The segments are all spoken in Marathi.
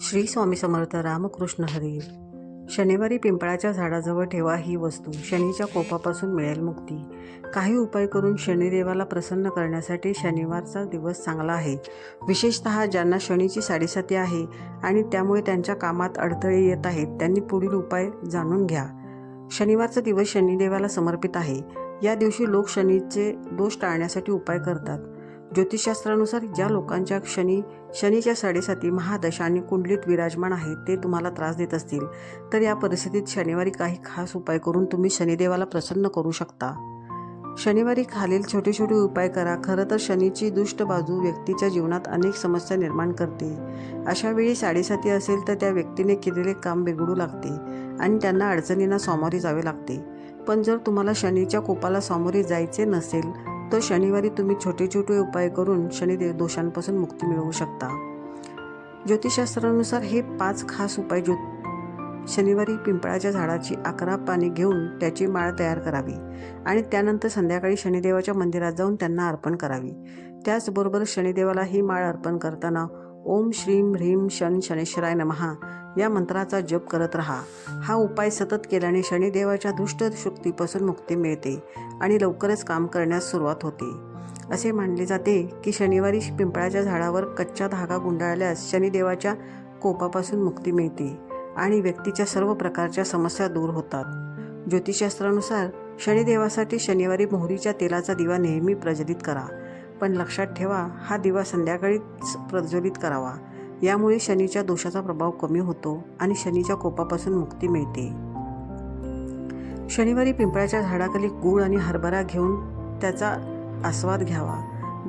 श्री स्वामी समर्थ रामकृष्ण हरी. शनिवारी पिंपळाच्या झाडाजवळ ठेवा ही वस्तू शनीच्या कोपापासून मिळेल मुक्ती. काही उपाय करून शनिदेवाला प्रसन्न करण्यासाठी शनिवारचा दिवस चांगला आहे. विशेषतः ज्यांना शनीची साडेसाती आहे आणि त्यामुळे त्यांच्या कामात अडथळे येत आहेत त्यांनी पुढील उपाय जाणून घ्या. शनिवारचा दिवस शनिदेवाला समर्पित आहे. या दिवशी लोक शनीचे दोष टाळण्यासाठी उपाय करतात. ज्योतिषशास्त्रानुसार ज्या लोकांच्या शनी शनीच्या साडेसाती महादशा आणि कुंडलीत विराजमान आहेत ते तुम्हाला त्रास देत असतील. तर या परिस्थितीत शनिवारी काही खास उपाय करून तुम्ही शनिदेवाला प्रसन्न करू शकता. शनिवारी खालील छोटे छोटे उपाय करा. खरं तर शनीची दुष्ट बाजू व्यक्तीच्या जीवनात अनेक समस्या निर्माण करते. अशा वेळी साडेसाती असेल तर त्या व्यक्तीने केलेले काम बिघडू लागते आणि त्यांना अडचणींना सामोरे जावे लागते. पण जर तुम्हाला शनीच्या कोपाला सामोरे जायचे नसेल तर शनिवारी तुम्ही छोटे छोटे उपाय करून शनिदेव दोषांपासून मुक्ती मिळवू शकता. ज्योतिषशास्त्रानुसार हे पाच खास उपाय ज्यो शनिवारी पिंपळाच्या झाडाची अकरा पाने घेऊन त्याची माळ तयार करावी आणि त्यानंतर संध्याकाळी शनिदेवाच्या मंदिरात जाऊन त्यांना अर्पण करावी. त्याचबरोबर शनिदेवाला ही माळ अर्पण करताना ओम श्रीम ह्रीम शन शनेश्वराय नमहा या मंत्राचा जप करत राहा. हा उपाय सतत केल्याने शनिदेवाच्या दुष्ट शक्तीपासून मुक्ती मिळते आणि लवकरच काम करण्यास सुरुवात होते. असे मानले जाते की शनिवारी पिंपळाच्या झाडावर कच्चा धागा गुंडाळल्यास शनिदेवाच्या कोपापासून मुक्ती मिळते आणि व्यक्तीच्या सर्व प्रकारच्या समस्या दूर होतात. ज्योतिषशास्त्रानुसार शनिदेवासाठी शनिवारी मोहरीच्या तेलाचा दिवा नेहमी प्रज्वलित करा. पण लक्षात ठेवा हा दिवा संध्याकाळीच प्रज्वलित करावा. यामुळे शनीच्या दोषाचा प्रभाव कमी होतो आणि शनीच्या कोपापासून मुक्ती मिळते. शनिवारी पिंपळाच्या झाडाखाली गूळ आणि हरभरा घेऊन त्याचा आस्वाद घ्यावा.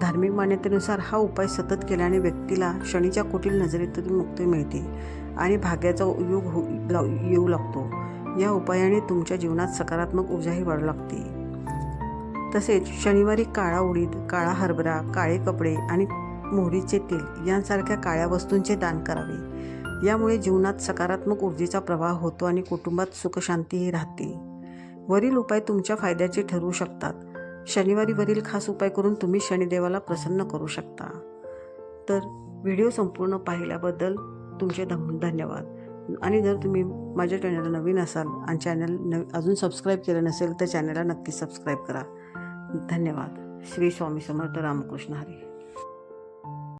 धार्मिक मान्यतेनुसार हा उपाय सतत केल्याने व्यक्तीला शनीच्या कुटील नजरेतून मुक्ती मिळते आणि भाग्याचा योग हो येऊ लागतो. या उपायाने तुमच्या जीवनात सकारात्मक ऊर्जाही वाढू लागते. तसेच शनिवारी काळा उडीद काळा हरभरा काळे कपडे आणि मोहरीचे तेल यांसारख्या काळ्या वस्तूंचे दान करावे. यामुळे जीवनात सकारात्मक ऊर्जेचा प्रवाह होतो आणि कुटुंबात सुखशांतीही राहते. वरील उपाय तुमच्या फायद्याचे ठरू शकतात. शनिवारी वरील खास उपाय करून तुम्ही शनिदेवाला प्रसन्न करू शकता. तर व्हिडिओ संपूर्ण पाहिल्याबद्दल तुमचे धम धन्यवाद. आणि जर तुम्ही माझ्या चॅनलला नवीन असाल आणि चॅनल न अजून सबस्क्राईब केलं नसेल तर चॅनलला नक्की सबस्क्राईब करा. धन्यवाद। श्री स्वामी समर्थ रामकृष्ण हरी।